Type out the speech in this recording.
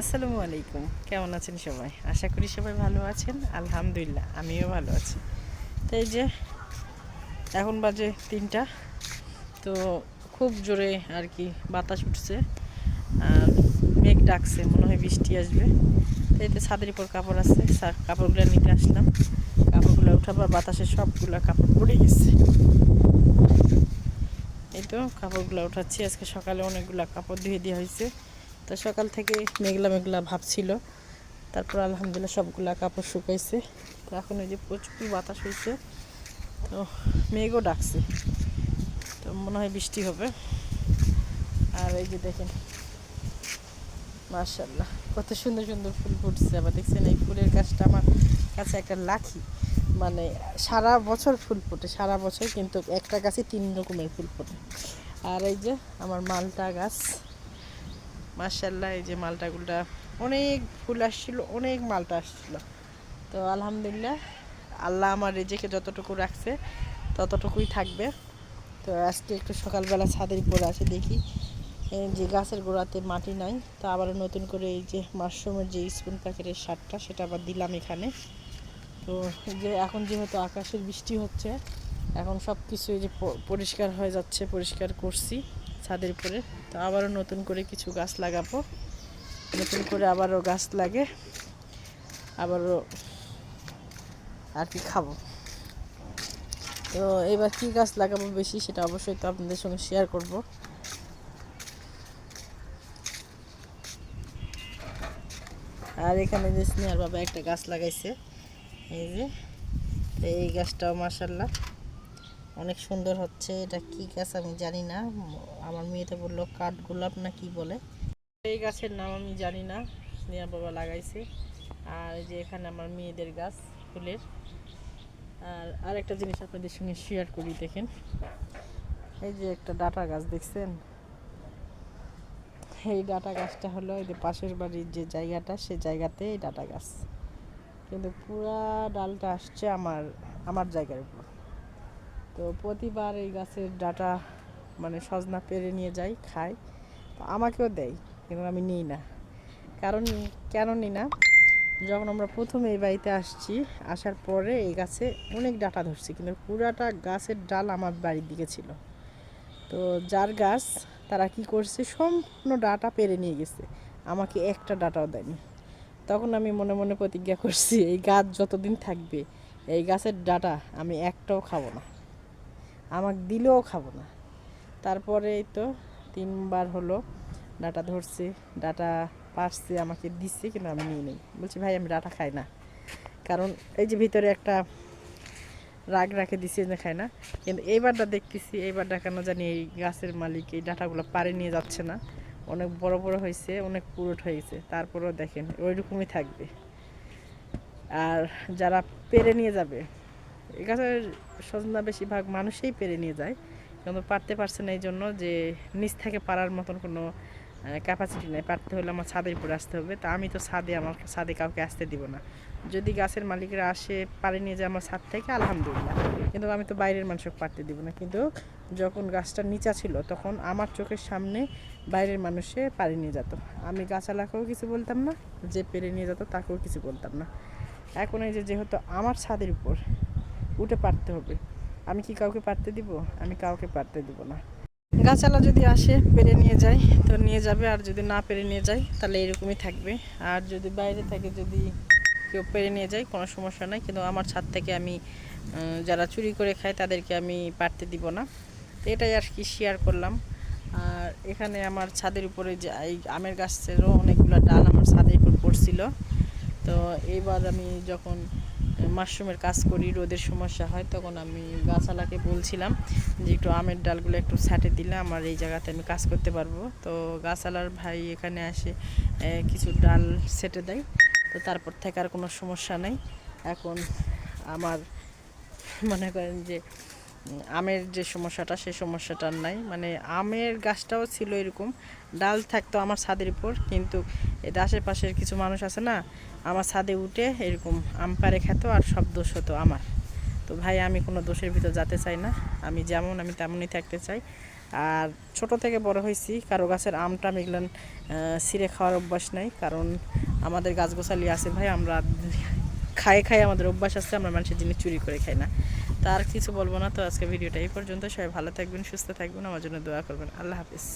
আসসালামু আলাইকুম। কেমন আছেন সবাই? আশা করি সবাই ভালো আছেন। আলহামদুলিল্লাহ, আমিও ভালো আছি। তো এই যে এখন বাজে তিনটা। তো খুব জোরে আর কি বাতাস উঠছে। আর মেঘ ডাকছে, মনে হয় বৃষ্টি আসবে। তো এই তো ছাদের উপর কাপড় আছে কাপড়গুলো নিতে আসলাম। কাপড়গুলো উঠাবার বাতাসে সবগুলো কাপড় পড়ে গেছে। এই তো কাপড়গুলো উঠাচ্ছি। আজকে সকালে অনেকগুলো কাপড় ধুয়ে দেওয়া হয়েছে। তো সকাল থেকে মেঘলা মেঘলা ভাব ছিল। তারপর আলহামদুলিল্লাহ সবগুলা কাপড় শুকাইছে। তো এখন ওই যে প্রচুর বাতাস হয়েছে তো মেঘও ডাকছে। তো মনে হয় বৃষ্টি হবে। আর এই যে দেখেন মার্শাল্লাহ কত সুন্দর সুন্দর ফুল ফুটছে। আবার দেখছেন এই ফুলের গাছটা আমার কাছে একটা লাখি মানে সারা বছর ফুল ফোটে, সারা বছর, কিন্তু একটা গাছে তিন রকমের ফুল ফোটে। আর এই যে আমার মালটা গাছ। মার্শাল্লাহ এই যে মালটাগুলা অনেক ফুল আসছিল, অনেক মালটা আসছিল। তো আলহামদুলিল্লাহ, আল্লাহ আমার রেজেকে যতটুকু রাখছে, ততটুকুই থাকবে। তো আজকে একটু সকালবেলা ছাদের উপরে আসে দেখি। যে গাছের গোড়াতে মাটি নাই, তো আবার নতুন করে এই যে মাশরুমের যে স্পুন প্যাকেটের সারটা, সেটা আবার দিলাম এখানে। তো যে এখন যেহেতু আকাশের বৃষ্টি হচ্ছে, এখন সব কিছু এই যে পরিষ্কার হয়ে যাচ্ছে, পরিষ্কার করছি ছাদের উপরে। তো আবারও নতুন করে কিছু গাছ লাগাবো। নতুন করে আবারও গাছ লাগে। আবারও আর কি খাব। তো এবার কি গাছ লাগাবো বেশি সেটা অবশ্যই তো আপনাদের সঙ্গে শেয়ার করব। আর এখানে যে স্নেহার বাবা একটা গাছ লাগাইছে, এই যে এই গাছটাও মাসাল্লাহ অনেক সুন্দর হচ্ছে, এটা কি গাছ আমি জানি না। আমার মেয়েটা বলল, কাঠ গোলাপ না কি বলে? এই গাছের নাম আমি জানি না স্নেহা বাবা লাগাইছে। আর এই যে এখানে আমার মেয়েদের গাছ, ফুলের। আর আরেকটা জিনিস আপনাদের সঙ্গে শেয়ার করি, দেখেন। এই যে একটা ডাটা গাছ, দেখছেন? এই ডাটা গাছটা হলো এই যে পাশের বাড়ির যে জায়গাটা, সে জায়গাতে এই ডাটা গাছ। কিন্তু পুরা ডালটা আসছে আমার আমার জায়গার উপর। তো প্রতিবার এই গাছের ডাটা মানে সজনা পেরে নিয়ে যাই, খাই। তো আমাকেও দেয়, কিন্তু আমি নিই না। কারণ কেন নিই না? যখন আমরা প্রথম এই বাড়িতে আসছি, আসার পরে এই গাছে অনেক ডাটা ধরছি, কিন্তু পুরাটা গাছের ডাল আমার বাড়ির দিকে ছিল। তো যার গাছ, তারা কি করছে? সম্পূর্ণ ডাটা পেরে নিয়ে গেছে। আমাকে একটা ডাটাও দেয়নি। তখন আমি মনে মনে প্রতিজ্ঞা করছি, এই গাছ যতদিন থাকবে, এই গাছের ডাটা আমি একটাও খাব না। আমাকে দিলেও খাব না। তারপরে এই তো তিনবার হলো ডাটা ধরছে, ডাটা পারছে, আমাকে দিচ্ছে কিন্তু আমি নিয়ে নেই। বলছি, ভাই, আমি ডাটা খাই না। কারণ এই যে ভিতরে একটা রাগ রাখে দিছে যে খায় না। কিন্তু এইবারটা দেখতেছি এইবারটা কেন জানি এই গাছের মালিক এই ডাটাগুলো পারে নিয়ে যাচ্ছে না। অনেক বড় বড় হয়েছে, অনেক পুরোট হয়েছে। তারপরেও দেখেন ওই রকমই থাকবে। আর যারা পেরে নিয়ে যাবে এই গাছের সজনা বেশিরভাগ মানুষই পেরে নিয়ে যায়। কিন্তু পারতে পারছে না এই জন্য যে নিচ থেকে পারার মতন কোনো ক্যাপাসিটি নেই। পারতে হলে আমার ছাদের উপরে আসতে হবে। তা আমি তো ছাদে আমার ছাদে কাউকে আসতে দিব না। যদি গাছের মালিকরা আসে পারে নিয়ে যায় আমার ছাদ থেকে, আলহামদুলিল্লাহ। কিন্তু আমি তো বাইরের মানুষকে পারতে দিব না। কিন্তু যখন গাছটা নিচা ছিল, তখন আমার চোখের সামনে বাইরের মানুষে পারে নিয়ে যেত। আমি গাছালাকেও কিছু বলতাম না, যে পেরে নিয়ে যেত, তাকেও কিছু বলতাম না। এখন এই যে যেহেতু আমার ছাদের উপর উঠে পারতে হবে। আমি কি কাউকে পারতে দিব? আমি কাউকে পারতে দিব না। গাছালা যদি আসে, পেরে নিয়ে যায়, তো নিয়ে যাবে। আর যদি না পেরে নিয়ে যায়, তাহলে এরকমই থাকবে। আর যদি বাইরে থাকে যদি কেউ পেরে নিয়ে যায়, কোনো সমস্যা নাই। কিন্তু আমার ছাদ থেকে আমি যারা চুরি করে খায়, তাদেরকে আমি পারতে দিব না। তো এটাই আর কি শেয়ার করলাম। আর এখানে আমার ছাদের উপরে যে এই আমের গাছেরও অনেকগুলো ডাল আমার ছাদের উপর পড়ছিল। তো এইবার আমি যখন মাশরুমের কাজ করি, রোদের সমস্যা হয়, তখন আমি গাছালাকে বলছিলাম যে একটু আমের ডালগুলো একটু ছাটে দিলে আমার এই জায়গাতে আমি কাজ করতে পারব। তো গাছালার ভাই এখানে আসে কিছু ডাল সেটে দেয়। তো তারপর থেকে আর কোনো সমস্যা নেই। এখন আমার মনে করেন যে আমের যে সমস্যাটা, সেই সমস্যাটা নাই। মানে আমের গাছটাও ছিল এরকম। ডাল থাকতো আমার ছাদের উপর, কিন্তু এদের আশেপাশের কিছু মানুষ আছে না, আমার ছাদে উঠে এরকম আম পারে খেত আর সব দোষ হতো আমার। তো ভাই, আমি কোনো দোষের ভিতর যেতে চাই না। আমি যেমন, আমি তেমনই থাকতে চাই। আর ছোট থেকে বড় হয়েছি, কারও গাছের আমটা মিগলান ছিঁড়ে খাওয়ার অভ্যাস নাই। কারণ আমাদের গাছ গোছালি আছে ভাই, আমরা খাই খাই আমাদের অভ্যাস আছে, আমরা মানুষের জিনিস চুরি করে খাই না। তার কিছু বলব না। তো আজকে ভিডিওটা এই পর্যন্ত। সবাই ভালো থাকবেন, সুস্থ থাকবেন। আমার জন্য দোয়া করবেন। আল্লাহ হাফিজ।